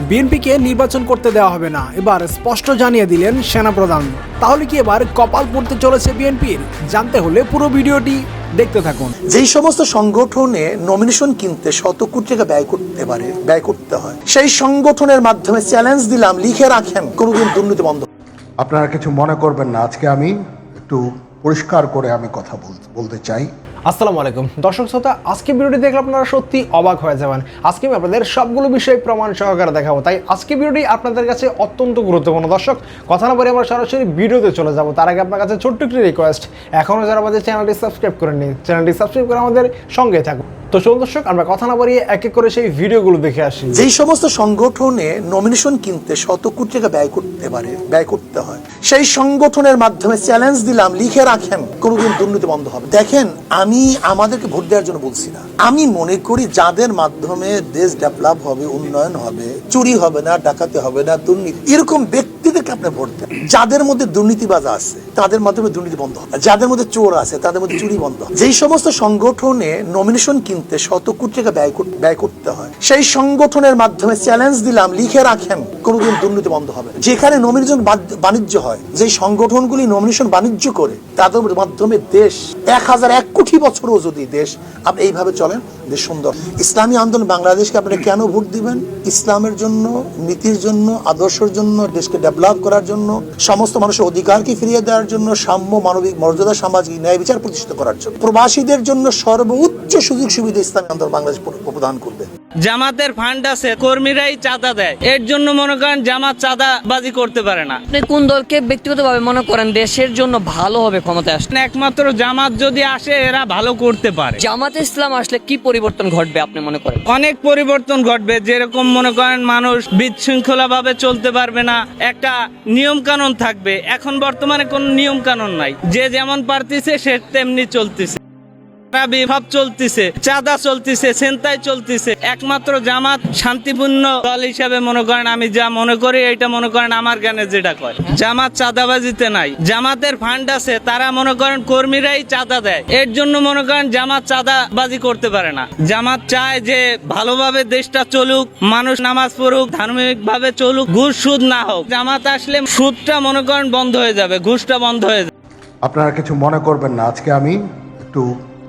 বিএনপিকে নির্বাচন করতে দেওয়া হবে না। এবার স্পষ্ট জানিয়ে দিলেন সেনাপ্রধান। তাহলে কি এবার কপাল পড়তে চলেছে বিএনপির? জানতে হলে পুরো ভিডিওটি দেখতে থাকুন। যেই সমস্ত সংগঠনে নমিনেশন কিনতে শত কোটি টাকা ব্যয় করতে পারে ব্যয় করতে হয় সেই সংগঠনের মাধ্যমে চ্যালেঞ্জ দিলাম লিখে রাখেন কোনোদিন দুর্নীতি বন্ধ। আপনারা কিছু মনে করবেন না। আজকে আমি একটু পরিষ্কার করে আমি কথা বল- বলতে চাই। আসসালামু আলাইকুম। দর্শক শ্রোতা, আজকে ভিডিওটি দেখলে আপনারা সত্যি অবাক হয়ে যাবেন। আজকে আমি আপনাদের সবগুলো বিষয় প্রমাণ সহকারে দেখাবো। তাই আজকে ভিডিওটি আপনাদের কাছে অত্যন্ত গুরুত্বপূর্ণ। দর্শক, কথা না বলে আমরা সরাসরি ভিডিওতে চলে যাব। তার আগে আপনার কাছে ছোট্ট একটি রিকোয়েস্ট এখনও যারা আমাদের চ্যানেলটি সাবস্ক্রাইব করে করেননি চ্যানেলটি সাবস্ক্রাইব করে আমাদের সঙ্গে থাকুন। তো চলুন দর্শক, আমরা কথা না বাড়িয়ে এক এক করে সেই ভিডিওগুলো দেখে আসি। যেই সমস্ত সংগঠনে নমিনেশন কিনতে শত কোটি টাকা ব্যয় করতে পারে, ব্যয় করতে হয়, সেই সংগঠনের মাধ্যমে চ্যালেঞ্জ দিলাম, লিখে রাখেন, কোনোদিন দুর্নীতি বন্ধ হবে। দেখেন, আমি আমাদেরকে ভোট দেওয়ার জন্য বলছি না। আমি মনে করি যাদের মাধ্যমে দেশ ডেভেলপ হবে, উন্নয়ন হবে, চুরি হবে না, ডাকাতি হবে না, দুর্নীতি, এরকম ব্যক্তিদেরকে আপনি ভোট দেন। যাদের মধ্যে দুর্নীতিবাজ আছে, তাদের মাধ্যমে দুর্নীতি বন্ধ হবে। যাদের মধ্যে চোর আছে, তাদের মধ্যে চুরি বন্ধ হবে। যেই সমস্ত সংগঠনে নমিনেশন কিনতে শত কোটি টাকা ব্যয় ব্যয় করতে হয়, সেই সংগঠনের মাধ্যমে চ্যালেঞ্জ দিলাম, লিখে রাখেন কোনোদিন দুর্নীতি বন্ধ হবে যেখানে নমিনেশন বাণিজ্য হয় যে সংগঠনগুলি নমিনেশন বাণিজ্য করে, তাদের মাধ্যমে দেশ, এক হাজার এক কোটি বছরও যদি দেশ আপনি এইভাবে চলেন সুন্দর। ইসলামী আন্দোলন বাংলাদেশকে আপনি কেন ভোট দিবেন? ইসলামের জন্য, নীতির জন্য, আদর্শের জন্য, দেশকে ডেভেলপ করার জন্য, সমস্ত মানুষের অধিকারকে ফিরিয়ে দেওয়ার জন্য, সাম্য মানবিক মর্যাদা, সামাজিক ন্যায় বিচার প্রতিষ্ঠিত করার জন্য। প্রবাসীদের জন্য সর্বোচ্চ সুযোগ সুবিধা ইসলামী আন্দোলন বাংলাদেশ প্রদান করবে। জামাতের ফান্ড আছে কর্মীরাই চাঁদা দেয়। এর জন্য মনে করেন জামাত চাঁদা বাজি করতে পারে না। আপনি কোন দলকে ব্যক্তিগতভাবে মনে করেন দেশের জন্য ভালো হবে ক্ষমতায় আসলে একমাত্র জামাত যদি আসে এরা ভালো করতে পারে। জামাতে ইসলাম আসলে কি পরিবর্তন ঘটবে আপনি মনে করেন? অনেক পরিবর্তন ঘটবে যেরকম মনে করেন মানুষ বিশৃঙ্খলা ভাবে চলতে পারবে না একটা নিয়ম কানুন থাকবে। এখন বর্তমানে কোনো নিয়ম কানুন নাই। যে যেমন পারতেছে সে তেমনি চলতেছে। রাবি ভাব চলতেছে, চাঁদা চলতেছে, সেন্তাই চলতেছে। একমাত্র জামাত শান্তিপূর্ণ দল হিসাবে মনে করেন, আমি যা মনে করি এটা মনে করেন আমার জ্ঞানে যেটা কয়। জামাত চাঁদাবাজিতে নাই। জামাতের ফান্ড আছে, তারা মনে করেন কর্মীরাই চাঁদা দেয়। এর জন্য মনে করেন জামাত চাঁদাবাজি করতে পারে না। জামাত চায় যে ভালোভাবে দেশটা চলুক, মানুষ নামাজ পড়ুক ধার্মিক ভাবে চলুক, ঘুষ সুদ না হোক। জামাত আসলে সুদটা মনে করেন বন্ধ হয়ে যাবে, ঘুষটা বন্ধ হয়ে যাবে। আপনারা কিছু মনে করবেন না। আজকে আমি একটু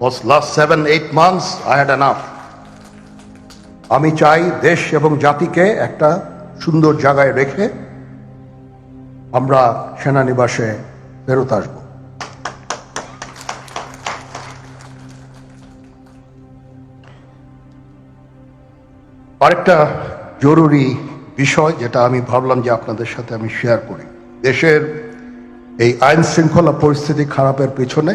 was last seven, eight months, I had enough. আমি চাই দেশ এবং জাতিকে একটা সুন্দর জায়গায় রেখে আমরা সেনানিবাসে ফেরত আসব। আরেকটা জরুরি বিষয় যেটা আমি ভাবলাম যে আপনাদের সাথে আমি শেয়ার করি। দেশের এই আইন শৃঙ্খলা পরিস্থিতি খারাপের পিছনে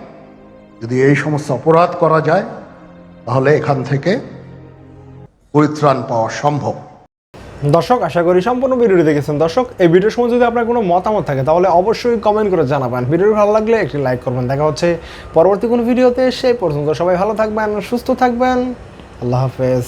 যদি এই সমস্ত অপরাধ করা যায়, তাহলে এখান থেকে পরিত্রাণ পাওয়া সম্ভব। দর্শক, আশা করি সম্পূর্ণ ভিডিওটি দেখেছেন। দর্শক, এই ভিডিওর সময় যদি আপনার কোনো মতামত থাকে, তাহলে অবশ্যই কমেন্ট করে জানাবেন। ভিডিওটি ভালো লাগলে একটি লাইক করবেন। দেখা হচ্ছে পরবর্তী কোনো ভিডিওতে, সেই পর্যন্ত সবাই ভালো থাকবেন, সুস্থ থাকবেন। আল্লাহ হাফেজ।